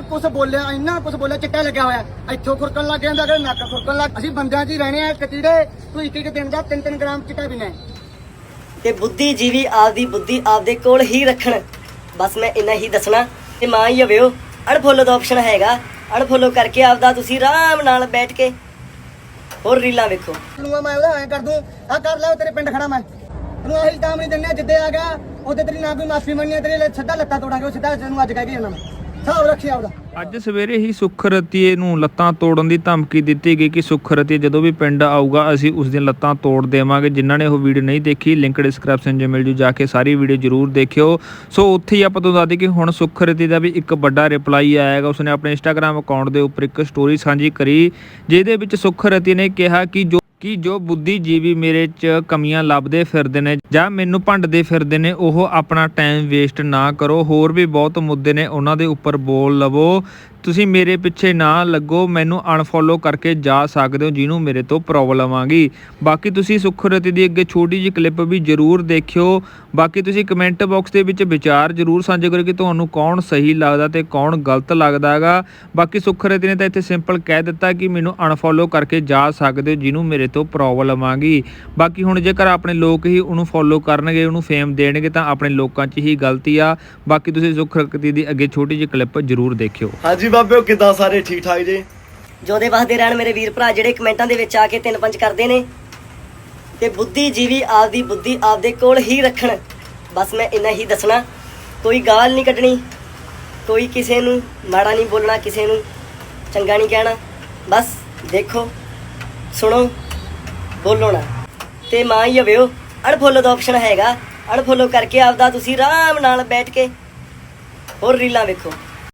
ਕੁਝ ਬੋਲਿਆ ਇੰਨਾ ਕੁਝ ਬੋਲਿਆ ਚਿੱਟਾ ਲੱਗਿਆ ਹੋਇਆ। ਇੱਥੋਂ ਖੁਰਕਣ ਲੱਗ ਜਾਂਦਾ ਅਗਰ ਨੱਕ ਖੁਰਕਣ ਲੱਗ ਅਸੀਂ ਬੰਦਿਆਂ 'ਚ ਹੀ ਰਹਿਣੇ ਆ ਕਤੀੜੇ ਤੂੰ ਇੱਕ ਇੱਕ ਦਿਨ ਦਾ 3-3 ਗ੍ਰਾਮ ਚਿੱਟਾ ਪੀਣਾ ਤੇ ਬੁੱਧੀਜੀਵੀ ਆਪਦੀ ਬੁੱਧੀ ਆਪਦੇ ਕੋਲ ਹੀ ਰੱਖਣ। ਬਸ ਮੈਂ ਇੰਨਾ ਹੀ ਦੱਸਣਾ ਤੇ ਮਾਂ ਹੀ ਹਵਿਓ ਅਨਫੋਲੋ ਦਾ ਆਪਸ਼ਨ ਹੈਗਾ। ਅਨਫੋਲੋ ਕਰਕੇ ਆਪਦਾ ਤੁਸੀਂ ਆਰਾਮ ਨਾਲ ਬੈਠ ਕੇ ਹੋਰ ਰੀਲਾਂ ਵੇਖੋ। ਲੂਆ ਮੈਂ ਉਹਦਾ ਐਂ ਕਰ ਦੂੰ ਆ ਕਰ ਲੈ ਤੇਰੇ ਪਿੰਡ ਖੜਾ ਮੈਂ। ਤੈਨੂੰ ਆਹੀ ਕੰਮ ਨਹੀਂ ਦਿੰਨੇ ਜਿੱਦੇ ਆ ਗਿਆ ਉਹਦੇ ਤੇਰੀ ਨਾ ਕੋਈ ਮਾਫੀ ਮੰਗਣੀ ਤੇਰੇ ਲਈ ਸਿੱਧਾ ਲੱਤਾਂ ਤੋੜਾਂਗੇ ਉਹ ਸਿੱਧਾ ਤੈਨੂੰ ਅੱਜ ਕਹਿ ਕੇ ਜਾਣਾ ਮੈਂ। ਹਿਸਾਬ ਰੱਖੀ ਆਪਦਾ। ਅੱਜ ਸਵੇਰੇ ਹੀ ਸੁਖਰਤੀਏ ਨੂੰ ਲੱਤਾਂ ਤੋੜਨ ਦੀ ਧਮਕੀ ਦਿੱਤੀ ਗਈ ਕਿ ਸੁਖਰਤੀਏ ਜਦੋਂ ਵੀ ਪਿੰਡ ਆਊਗਾ, ਅਸੀਂ ਉਸ ਦੀਆਂ ਲੱਤਾਂ ਤੋੜ ਦੇਵਾਂਗੇ। ਜਿਨ੍ਹਾਂ ਨੇ ਉਹ ਵੀਡੀਓ ਨਹੀਂ ਦੇਖੀ, ਲਿੰਕ ਡਿਸਕ੍ਰਿਪਸ਼ਨ 'ਚ ਮਿਲ ਜੂ। ਜਾ ਕੇ ਸਾਰੀ ਵੀਡੀਓ ਜ਼ਰੂਰ ਦੇਖਿਓ। ਸੋ ਉੱਥੇ ਹੀ ਆਪਾਂ ਤੁਹਾਨੂੰ ਦੱਸ ਦਈਏ ਕਿ ਹੁਣ ਸੁਖਰਤੀ ਦਾ ਵੀ ਇੱਕ ਵੱਡਾ ਰਿਪਲਾਈ ਆਇਆ ਉਸਨੇ ਆਪਣੇ ਇੰਸਟਾਗ੍ਰam ਅਕਾਊਂਟ ਦੇ ਉੱਪਰ ਇੱਕ ਸਟੋਰੀ ਸਾਂਝੀ ਕਰੀ, ਜਿਹਦੇ ਵਿੱਚ ਸੁਖਰਤੀ ਨੇ ਕਿਹਾ ਕਿ ਜੋ ਕਿ ਜੋ ਬੁੱਧੀਜੀਵੀ ਮੇਰੇ 'ਚ ਕਮੀਆਂ ਲੱਭਦੇ ਫਿਰਦੇ ਨੇ ਜਾਂ ਮੈਨੂੰ ਭੰਡਦੇ ਫਿਰਦੇ ਨੇ, ਉਹ ਆਪਣਾ ਟਾਈਮ ਵੇਸਟ ਨਾ ਕਰੋ। ਹੋਰ ਵੀ ਬਹੁਤ ਮੁੱਦੇ ਨੇ, ਉਹਨਾਂ ਦੇ ਉੱਪਰ ਬੋਲ ਲਵੋ। ਤੁਸੀਂ ਮੇਰੇ ਪਿੱਛੇ ਨਾ ਲੱਗੋ, ਮੈਨੂੰ ਅਨਫੋਲੋ ਕਰਕੇ ਜਾ ਸਕਦੇ ਹੋ, ਜਿਹਨੂੰ ਮੇਰੇ ਤੋਂ ਪ੍ਰੋਬਲਮ ਆ ਗਈ ਬਾਕੀ ਤੁਸੀਂ ਸੁਖਰਤੀ ਦੀ ਅੱਗੇ ਛੋਟੀ ਜਿਹੀ ਕਲਿੱਪ ਵੀ ਜ਼ਰੂਰ ਦੇਖਿਓ। ਬਾਕੀ ਤੁਸੀਂ ਕਮੈਂਟ ਬਾਕਸ ਦੇ ਵਿੱਚ ਵਿਚਾਰ ਜ਼ਰੂਰ ਸਾਂਝੇ ਕਰੋ ਕਿ ਤੁਹਾਨੂੰ ਕੌਣ ਸਹੀ ਲੱਗਦਾ ਤੇ ਕੌਣ ਗਲਤ ਲੱਗਦਾ ਹੈਗਾ। ਬਾਕੀ ਸੁਖਰਤੀ ਨੇ ਤਾਂ ਇੱਥੇ ਸਿੰਪਲ ਕਹਿ ਦਿੱਤਾ ਕਿ ਮੈਨੂੰ ਅਨਫੋਲੋ ਕਰਕੇ ਜਾ ਸਕਦੇ ਹੋ, ਜਿਹਨੂੰ ਮੇਰੇ ਤੋਂ ਪ੍ਰੋਬਲਮ ਆ ਗਈ ਬਾਕੀ ਹੁਣ ਜੇਕਰ ਆਪਣੇ ਲੋਕ ਹੀ ਉਹਨੂੰ ਫੋਲੋ ਕਰਨਗੇ, ਉਹਨੂੰ ਫੇਮ ਦੇਣਗੇ, ਤਾਂ ਆਪਣੇ ਲੋਕਾਂ 'ਚ ਹੀ ਗਲਤੀ ਆ। ਬਾਕੀ ਤੁਸੀਂ ਸੁਖਰਤੀ ਦੀ ਅੱਗੇ ਛੋਟੀ ਜਿਹੀ ਕਲਿੱਪ ਜ਼ਰੂਰ ਦੇਖਿਓ। ਹਾਂਜੀ ਬਾਬਿਓ ਕਿਦਾਂ ਸਾਰੇ ਠੀਕ ਠਾਕ ਜੀ? ਜੋਦੇ ਵਸਦੇ ਰਹਿਣ ਮੇਰੇ ਵੀਰ ਭਰਾ ਜਿਹੜੇ ਕਮੈਂਟਾਂ ਦੇ ਵਿੱਚ ਆ ਕੇ ਤਿੰਨ ਪੰਜ ਕਰਦੇ ਨੇ। ਤੇ ਬੁੱਧੀਜੀਵੀ ਆਪਦੀ ਬੁੱਧੀ ਆਪਦੇ ਕੋਲ ਹੀ ਰੱਖਣ। ਬਸ ਮੈਂ ਇੰਨਾ ਹੀ ਦੱਸਣਾ, ਕੋਈ ਗਾਲ ਨਹੀਂ ਕੱਢਣੀ, ਕੋਈ ਕਿਸੇ ਨੂੰ ਮਾੜਾ ਨਹੀਂ ਬੋਲਣਾ, ਕਿਸੇ ਨੂੰ ਚੰਗਾ ਨਹੀਂ ਕਹਿਣਾ। ਬਸ ਦੇਖੋ, ਸੁਣੋ, ਬੋਲੋ ਨਾ। ਤੇ ਮਾਂ ਹੀ ਹਵਿਓ ਅਣਫੋਲੋ ਦਾ ਆਪਸ਼ਨ ਹੈਗਾ। ਅਣਫੋਲੋ ਕਰਕੇ ਆਪਦਾ ਤੁਸੀਂ ਆਰਾਮ ਨਾਲ ਬੈਠ ਕੇ ਹੋਰ ਰੀਲਾਂ ਵੇਖੋ।